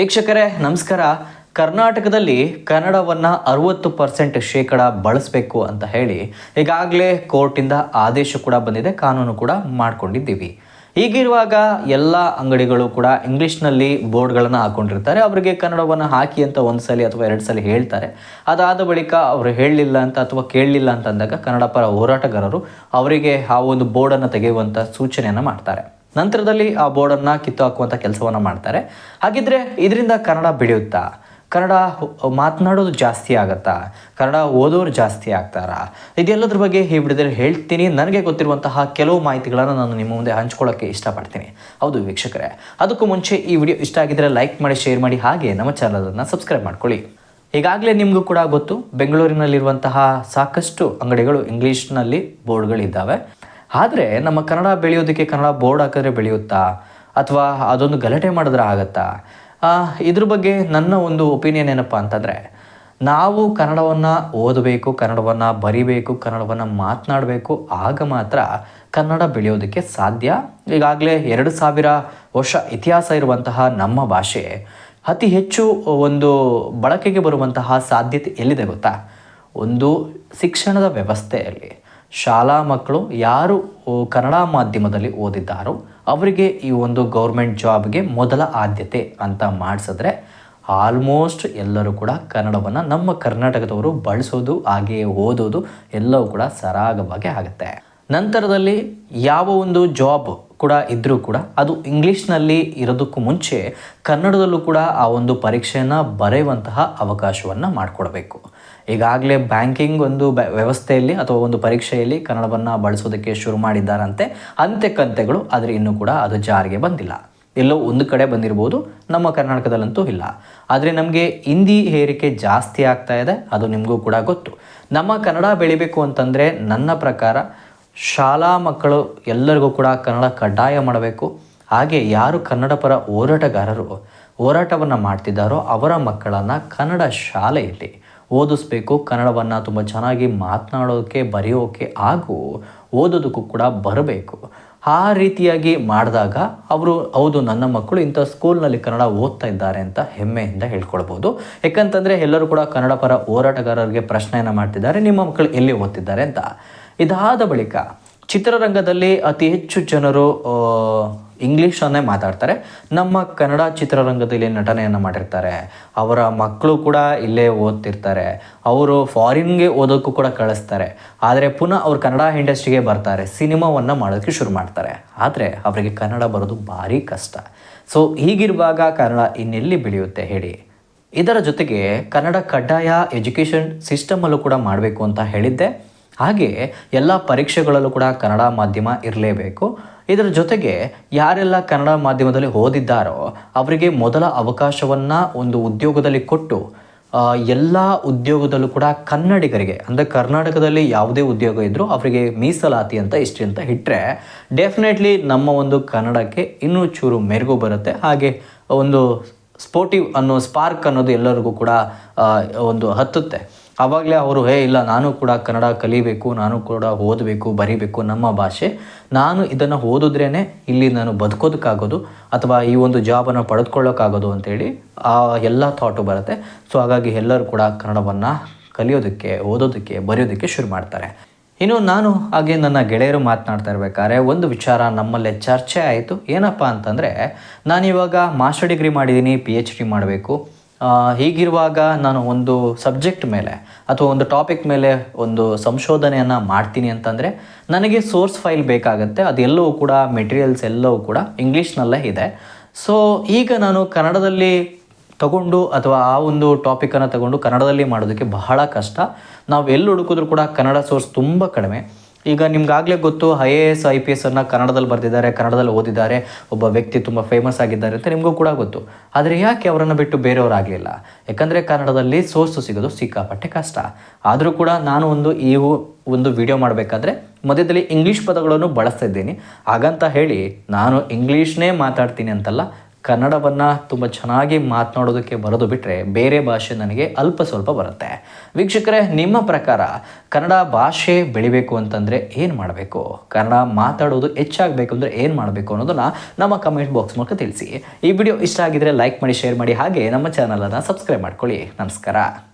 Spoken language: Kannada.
ವೀಕ್ಷಕರೇ, ನಮಸ್ಕಾರ. ಕರ್ನಾಟಕದಲ್ಲಿ ಕನ್ನಡವನ್ನು ಅರುವತ್ತು ಪರ್ಸೆಂಟ್ ಶೇಕಡ ಬಳಸಬೇಕು ಅಂತ ಹೇಳಿ ಈಗಾಗಲೇ ಕೋರ್ಟಿಂದ ಆದೇಶ ಕೂಡ ಬಂದಿದೆ, ಕಾನೂನು ಕೂಡ ಮಾಡ್ಕೊಂಡಿದ್ದೀವಿ. ಹೀಗಿರುವಾಗ ಎಲ್ಲ ಅಂಗಡಿಗಳು ಕೂಡ ಇಂಗ್ಲೀಷ್ನಲ್ಲಿ ಬೋರ್ಡ್ಗಳನ್ನು ಹಾಕೊಂಡಿರ್ತಾರೆ, ಅವರಿಗೆ ಕನ್ನಡವನ್ನು ಹಾಕಿ ಅಂತ ಒಂದು ಸಲ ಅಥವಾ ಎರಡು ಸಲ ಹೇಳ್ತಾರೆ. ಅದಾದ ಬಳಿಕ ಅವರು ಹೇಳಲಿಲ್ಲ ಅಂತ ಅಥವಾ ಕೇಳಲಿಲ್ಲ ಅಂತ ಅಂದಾಗ ಕನ್ನಡ ಪರ ಹೋರಾಟಗಾರರು ಅವರಿಗೆ ಆ ಒಂದು ಬೋರ್ಡನ್ನು ತೆಗೆಯುವಂಥ ಸೂಚನೆಯನ್ನು ಮಾಡ್ತಾರೆ. ನಂತರದಲ್ಲಿ ಆ ಬೋರ್ಡನ್ನು ಕಿತ್ತು ಹಾಕುವಂಥ ಕೆಲಸವನ್ನು ಮಾಡ್ತಾರೆ. ಹಾಗಿದ್ರೆ ಇದರಿಂದ ಕನ್ನಡ ಬೆಳೆಯುತ್ತಾ? ಕನ್ನಡ ಮಾತನಾಡೋದು ಜಾಸ್ತಿ ಆಗತ್ತಾ? ಕನ್ನಡ ಓದೋರು ಜಾಸ್ತಿ ಆಗ್ತಾರಾ? ಇದೆಲ್ಲದ್ರ ಬಗ್ಗೆ ಈ ಹೇಳ್ತೀನಿ. ನನಗೆ ಗೊತ್ತಿರುವಂತಹ ಕೆಲವು ಮಾಹಿತಿಗಳನ್ನು ನಾನು ನಿಮ್ಮ ಮುಂದೆ ಹಂಚ್ಕೊಳ್ಳೋಕ್ಕೆ ಇಷ್ಟಪಡ್ತೀನಿ. ಹೌದು ವೀಕ್ಷಕರೇ, ಅದಕ್ಕೂ ಮುಂಚೆ ಈ ವಿಡಿಯೋ ಇಷ್ಟ ಆಗಿದ್ದರೆ ಲೈಕ್ ಮಾಡಿ, ಶೇರ್ ಮಾಡಿ, ಹಾಗೆ ನಮ್ಮ ಚಾನಲನ್ನು ಸಬ್ಸ್ಕ್ರೈಬ್ ಮಾಡ್ಕೊಳ್ಳಿ. ಈಗಾಗಲೇ ನಿಮಗೂ ಕೂಡ ಗೊತ್ತು, ಬೆಂಗಳೂರಿನಲ್ಲಿರುವಂತಹ ಸಾಕಷ್ಟು ಅಂಗಡಿಗಳು ಇಂಗ್ಲೀಷ್ನಲ್ಲಿ ಬೋರ್ಡ್ಗಳಿದ್ದಾವೆ. ಆದರೆ ನಮ್ಮ ಕನ್ನಡ ಬೆಳೆಯೋದಕ್ಕೆ ಕನ್ನಡ ಬೋರ್ಡ್ ಹಾಕಿದ್ರೆ ಬೆಳೆಯುತ್ತಾ? ಅಥವಾ ಅದೊಂದು ಗಲಾಟೆ ಮಾಡಿದ್ರೆ ಆಗತ್ತಾ? ಇದ್ರ ಬಗ್ಗೆ ನನ್ನ ಒಂದು ಒಪಿನಿಯನ್ ಏನಪ್ಪ ಅಂತಂದರೆ, ನಾವು ಕನ್ನಡವನ್ನು ಓದಬೇಕು, ಕನ್ನಡವನ್ನು ಬರಿಬೇಕು, ಕನ್ನಡವನ್ನು ಮಾತನಾಡಬೇಕು, ಆಗ ಮಾತ್ರ ಕನ್ನಡ ಬೆಳೆಯೋದಕ್ಕೆ ಸಾಧ್ಯ. ಈಗಾಗಲೇ ಎರಡು ಸಾವಿರ ವರ್ಷ ಇತಿಹಾಸ ಇರುವಂತಹ ನಮ್ಮ ಭಾಷೆ, ಅತಿ ಹೆಚ್ಚು ಒಂದು ಬಳಕೆಗೆ ಬರುವಂತಹ ಸಾಧ್ಯತೆ ಎಲ್ಲಿದೆ ಗೊತ್ತಾ? ಒಂದು ಶಿಕ್ಷಣದ ವ್ಯವಸ್ಥೆಯಲ್ಲಿ. ಶಾಲಾ ಮಕ್ಕಳು ಯಾರು ಕನ್ನಡ ಮಾಧ್ಯಮದಲ್ಲಿ ಓದಿದ್ದಾರೋ ಅವರಿಗೆ ಈ ಒಂದು ಗೌರ್ಮೆಂಟ್ ಜಾಬ್ಗೆ ಮೊದಲ ಆದ್ಯತೆ ಅಂತ ಮಾಡಿಸಿದ್ರೆ ಆಲ್ಮೋಸ್ಟ್ ಎಲ್ಲರೂ ಕೂಡ ಕನ್ನಡವನ್ನು ನಮ್ಮ ಕರ್ನಾಟಕದವರು ಬಳಸೋದು ಹಾಗೆಯೇ ಓದೋದು ಎಲ್ಲವೂ ಕೂಡ ಸರಾಗವಾಗಿ ಆಗುತ್ತೆ. ನಂತರದಲ್ಲಿ ಯಾವ ಒಂದು ಜಾಬ್ ಕೂಡ ಇದ್ದರೂ ಕೂಡ ಅದು ಇಂಗ್ಲೀಷ್ನಲ್ಲಿ ಇರೋದಕ್ಕೂ ಮುಂಚೆ ಕನ್ನಡದಲ್ಲೂ ಕೂಡ ಆ ಒಂದು ಪರೀಕ್ಷೆಯನ್ನು ಬರೆಯುವಂತಹ ಅವಕಾಶವನ್ನು ಮಾಡಿಕೊಡ್ಬೇಕು. ಈಗಾಗಲೇ ಬ್ಯಾಂಕಿಂಗ್ ಒಂದು ವ್ಯವಸ್ಥೆಯಲ್ಲಿ ಅಥವಾ ಒಂದು ಪರೀಕ್ಷೆಯಲ್ಲಿ ಕನ್ನಡವನ್ನು ಬಳಸೋದಕ್ಕೆ ಶುರು ಮಾಡಿದ್ದಾರಂತೆ ಅಂತೆ ಕಂತೆಗಳು ಆದರೆ ಇನ್ನೂ ಕೂಡ ಅದು ಜಾರಿಗೆ ಬಂದಿಲ್ಲ. ಎಲ್ಲೋ ಒಂದು ಕಡೆ ಬಂದಿರ್ಬೋದು, ನಮ್ಮ ಕರ್ನಾಟಕದಲ್ಲಂತೂ ಇಲ್ಲ. ಆದರೆ ನಮಗೆ ಹಿಂದಿ ಹೇರಿಕೆ ಜಾಸ್ತಿ ಆಗ್ತಾ ಇದೆ, ಅದು ನಿಮಗೂ ಕೂಡ ಗೊತ್ತು. ನಮ್ಮ ಕನ್ನಡ ಬೆಳಿಬೇಕು ಅಂತಂದರೆ ನನ್ನ ಪ್ರಕಾರ ಶಾಲಾ ಮಕ್ಕಳು ಎಲ್ಲರಿಗೂ ಕೂಡ ಕನ್ನಡ ಕಡ್ಡಾಯ ಮಾಡಬೇಕು. ಹಾಗೆ ಯಾರು ಕನ್ನಡ ಪರ ಹೋರಾಟಗಾರರು, ಹೋರಾಟವನ್ನು ಮಾಡ್ತಿದ್ದಾರೋ ಅವರ ಮಕ್ಕಳನ್ನು ಕನ್ನಡ ಶಾಲೆಯಲ್ಲಿ ಓದಿಸ್ಬೇಕು. ಕನ್ನಡವನ್ನು ತುಂಬ ಚೆನ್ನಾಗಿ ಮಾತನಾಡೋಕ್ಕೆ ಬರೆಯೋಕೆ ಹಾಗೂ ಓದೋದಕ್ಕೂ ಕೂಡ ಬರಬೇಕು. ಆ ರೀತಿಯಾಗಿ ಮಾಡಿದಾಗ ಅವರು, ಹೌದು, ನನ್ನ ಮಕ್ಕಳು ಇಂಥ ಸ್ಕೂಲ್ನಲ್ಲಿ ಕನ್ನಡ ಓದ್ತಾ ಇದ್ದಾರೆ ಅಂತ ಹೆಮ್ಮೆಯಿಂದ ಹೇಳ್ಕೊಳ್ಬೋದು. ಯಾಕಂತಂದರೆ ಎಲ್ಲರೂ ಕೂಡ ಕನ್ನಡ ಪರ ಹೋರಾಟಗಾರರಿಗೆ ಪ್ರಶ್ನೆಯನ್ನು ಮಾಡ್ತಿದ್ದಾರೆ. ನಿಮ್ಮ ಮಕ್ಕಳು ಎಲ್ಲಿ ಓದ್ತಿದ್ದಾರೆ ಅಂತ. ಇದಾದ ಬಳಿಕ ಚಿತ್ರರಂಗದಲ್ಲಿ ಅತಿ ಹೆಚ್ಚು ಜನರು ಇಂಗ್ಲೀಷನ್ನೇ ಮಾತಾಡ್ತಾರೆ. ನಮ್ಮ ಕನ್ನಡ ಚಿತ್ರರಂಗದಲ್ಲಿ ನಟನೆಯನ್ನು ಮಾಡಿರ್ತಾರೆ. ಅವರ ಮಕ್ಕಳು ಕೂಡ ಇಲ್ಲೇ ಓದ್ತಿರ್ತಾರೆ. ಅವರು ಫಾರಿನ್ಗೆ ಓದೋಕ್ಕೂ ಕೂಡ ಕಳಿಸ್ತಾರೆ. ಆದರೆ ಪುನಃ ಅವ್ರು ಕನ್ನಡ ಇಂಡಸ್ಟ್ರಿಗೆ ಬರ್ತಾರೆ. ಸಿನಿಮಾವನ್ನು ಮಾಡೋದಕ್ಕೆ ಶುರು ಮಾಡ್ತಾರೆ. ಆದರೆ ಅವರಿಗೆ ಕನ್ನಡ ಬರೋದು ಭಾರಿ ಕಷ್ಟ. ಸೊ ಹೀಗಿರುವಾಗ ಕನ್ನಡ ಇನ್ನೆಲ್ಲಿ ಬೆಳೆಯುತ್ತೆ ಹೇಳಿ. ಇದರ ಜೊತೆಗೆ ಕನ್ನಡ ಕಡ್ಡಾಯ ಎಜುಕೇಷನ್ ಸಿಸ್ಟಮಲ್ಲೂ ಕೂಡ ಮಾಡಬೇಕು ಅಂತ ಹೇಳಿದ್ದೆ. ಹಾಗೆ ಎಲ್ಲ ಪರೀಕ್ಷೆಗಳಲ್ಲೂ ಕೂಡ ಕನ್ನಡ ಮಾಧ್ಯಮ ಇರಲೇಬೇಕು. ಇದರ ಜೊತೆಗೆ ಯಾರೆಲ್ಲ ಕನ್ನಡ ಮಾಧ್ಯಮದಲ್ಲಿ ಓದಿದ್ದಾರೋ ಅವರಿಗೆ ಮೊದಲ ಅವಕಾಶವನ್ನು ಒಂದು ಉದ್ಯೋಗದಲ್ಲಿ ಕೊಟ್ಟು ಎಲ್ಲ ಉದ್ಯೋಗದಲ್ಲೂ ಕೂಡ ಕನ್ನಡಿಗರಿಗೆ, ಅಂದರೆ ಕರ್ನಾಟಕದಲ್ಲಿ ಯಾವುದೇ ಉದ್ಯೋಗ ಇದ್ದರೂ ಅವರಿಗೆ ಮೀಸಲಾತಿ ಅಂತ ಇಷ್ಟು ಅಂತ ಇಟ್ಟರೆ ಡೆಫಿನೆಟ್ಲಿ ನಮ್ಮ ಒಂದು ಕನ್ನಡಕ್ಕೆ ಇನ್ನೂ ಚೂರು ಮೆರುಗು ಬರುತ್ತೆ. ಹಾಗೆ ಒಂದು ಸ್ಪೋರ್ಟಿವ್ ಅನ್ನೋ ಸ್ಪಾರ್ಕ್ ಅನ್ನೋದು ಎಲ್ಲರಿಗೂ ಕೂಡ ಒಂದು ಹತ್ತುತ್ತೆ. ಆವಾಗಲೇ ಅವರು, ಹೇ, ಇಲ್ಲ, ನಾನು ಕೂಡ ಕನ್ನಡ ಕಲಿಬೇಕು, ನಾನು ಕೂಡ ಓದಬೇಕು, ಬರಿಬೇಕು ನಮ್ಮ ಭಾಷೆ. ನಾನು ಇದನ್ನು ಓದಿದ್ರೇ ಇಲ್ಲಿ ನಾನು ಬದುಕೋದಕ್ಕಾಗೋದು ಅಥವಾ ಈ ಒಂದು ಜಾಬನ್ನು ಪಡೆದುಕೊಳ್ಳೋಕ್ಕಾಗೋದು ಅಂತೇಳಿ ಆ ಎಲ್ಲ ಥಾಟು ಬರುತ್ತೆ. ಸೊ ಹಾಗಾಗಿ ಎಲ್ಲರೂ ಕೂಡ ಕನ್ನಡವನ್ನು ಕಲಿಯೋದಕ್ಕೆ, ಓದೋದಕ್ಕೆ, ಬರೆಯೋದಕ್ಕೆ ಶುರು ಮಾಡ್ತಾರೆ. ಇನ್ನು ನಾನು ಹಾಗೆ ನನ್ನ ಗೆಳೆಯರು ಮಾತನಾಡ್ತಾ ಇರಬೇಕಾದ್ರೆ, ಒಂದು ವಿಚಾರ ನಮ್ಮಲ್ಲೇ ಚರ್ಚೆ ಆಯಿತು. ಏನಪ್ಪ ಅಂತಂದರೆ, ನಾನಿವಾಗ ಮಾಸ್ಟರ್ ಡಿಗ್ರಿ ಮಾಡಿದ್ದೀನಿ ಪಿ ಎಚ್ ಡಿ ಮಾಡಬೇಕು. ಹೀಗಿರುವಾಗ ನಾನು ಒಂದು ಸಬ್ಜೆಕ್ಟ್ ಮೇಲೆ ಅಥವಾ ಒಂದು ಟಾಪಿಕ್ ಮೇಲೆ ಒಂದು ಸಂಶೋಧನೆಯನ್ನು ಮಾಡ್ತೀನಿ ಅಂತಂದರೆ ನನಗೆ ಸೋರ್ಸ್ ಫೈಲ್ ಬೇಕಾಗುತ್ತೆ. ಅದೆಲ್ಲವೂ ಕೂಡ ಮೆಟೀರಿಯಲ್ಸ್ ಎಲ್ಲವೂ ಕೂಡ ಇಂಗ್ಲೀಷ್ನಲ್ಲೇ ಇದೆ. ಸೊ ಈಗ ನಾನು ಕನ್ನಡದಲ್ಲಿ ತಗೊಂಡು ಅಥವಾ ಆ ಒಂದು ಟಾಪಿಕನ್ನು ತಗೊಂಡು ಕನ್ನಡದಲ್ಲಿ ಮಾಡೋದಕ್ಕೆ ಬಹಳ ಕಷ್ಟ. ನಾವು ಎಲ್ಲಿ ಹುಡುಕಿದ್ರು ಕೂಡ ಕನ್ನಡ ಸೋರ್ಸ್ ತುಂಬ ಕಡಿಮೆ. ಈಗ ನಿಮ್ಗಾಗಲೇ ಗೊತ್ತು I A S, I P S ಅನ್ನು ಕನ್ನಡದಲ್ಲಿ ಬರೆದಿದ್ದಾರೆ, ಕನ್ನಡದಲ್ಲಿ ಓದಿದ್ದಾರೆ, ಒಬ್ಬ ವ್ಯಕ್ತಿ ತುಂಬ ಫೇಮಸ್ ಆಗಿದ್ದಾರೆ ಅಂತ ನಿಮಗೂ ಕೂಡ ಗೊತ್ತು. ಆದರೆ ಯಾಕೆ ಅವರನ್ನು ಬಿಟ್ಟು ಬೇರೆಯವರಾಗಲಿಲ್ಲ? ಯಾಕಂದರೆ ಕನ್ನಡದಲ್ಲಿ ಸೋರ್ಸು ಸಿಗೋದು ಸಿಕ್ಕಾಪಟ್ಟೆ ಕಷ್ಟ. ಆದರೂ ಕೂಡ ನಾನು ಒಂದು ಈ ಒಂದು ವಿಡಿಯೋ ಮಾಡಬೇಕಾದ್ರೆ ಮಧ್ಯದಲ್ಲಿ ಇಂಗ್ಲೀಷ್ ಪದಗಳನ್ನು ಬಳಸ್ತಾ ಇದ್ದೀನಿ. ಹಾಗಂತ ಹೇಳಿ ನಾನು ಇಂಗ್ಲೀಷ್ನೇ ಮಾತಾಡ್ತೀನಿ ಅಂತಲ್ಲ ಕನ್ನಡವನ್ನು ತುಂಬ ಚೆನ್ನಾಗಿ ಮಾತನಾಡೋದಕ್ಕೆ ಬರೋದು ಬಿಟ್ಟರೆ ಬೇರೆ ಭಾಷೆ ನನಗೆ ಅಲ್ಪ ಸ್ವಲ್ಪ ಬರುತ್ತೆ. ವೀಕ್ಷಕರೇ, ನಿಮ್ಮ ಪ್ರಕಾರ ಕನ್ನಡ ಭಾಷೆ ಬೆಳಿಬೇಕು ಅಂತಂದರೆ ಏನು ಮಾಡಬೇಕು? ಕನ್ನಡ ಮಾತಾಡೋದು ಹೆಚ್ಚಾಗಬೇಕು ಅಂದರೆ ಏನು ಮಾಡಬೇಕು ಅನ್ನೋದನ್ನು ನಮ್ಮ ಕಮೆಂಟ್ ಬಾಕ್ಸ್ ಮೂಲಕ ತಿಳಿಸಿ. ಈ ವಿಡಿಯೋ ಇಷ್ಟ ಆಗಿದ್ರೆ ಲೈಕ್ ಮಾಡಿ ಶೇರ್ ಮಾಡಿ, ಹಾಗೆ ನಮ್ಮ ಚಾನಲನ್ನು ಸಬ್ಸ್ಕ್ರೈಬ್ ಮಾಡ್ಕೊಳ್ಳಿ. ನಮಸ್ಕಾರ.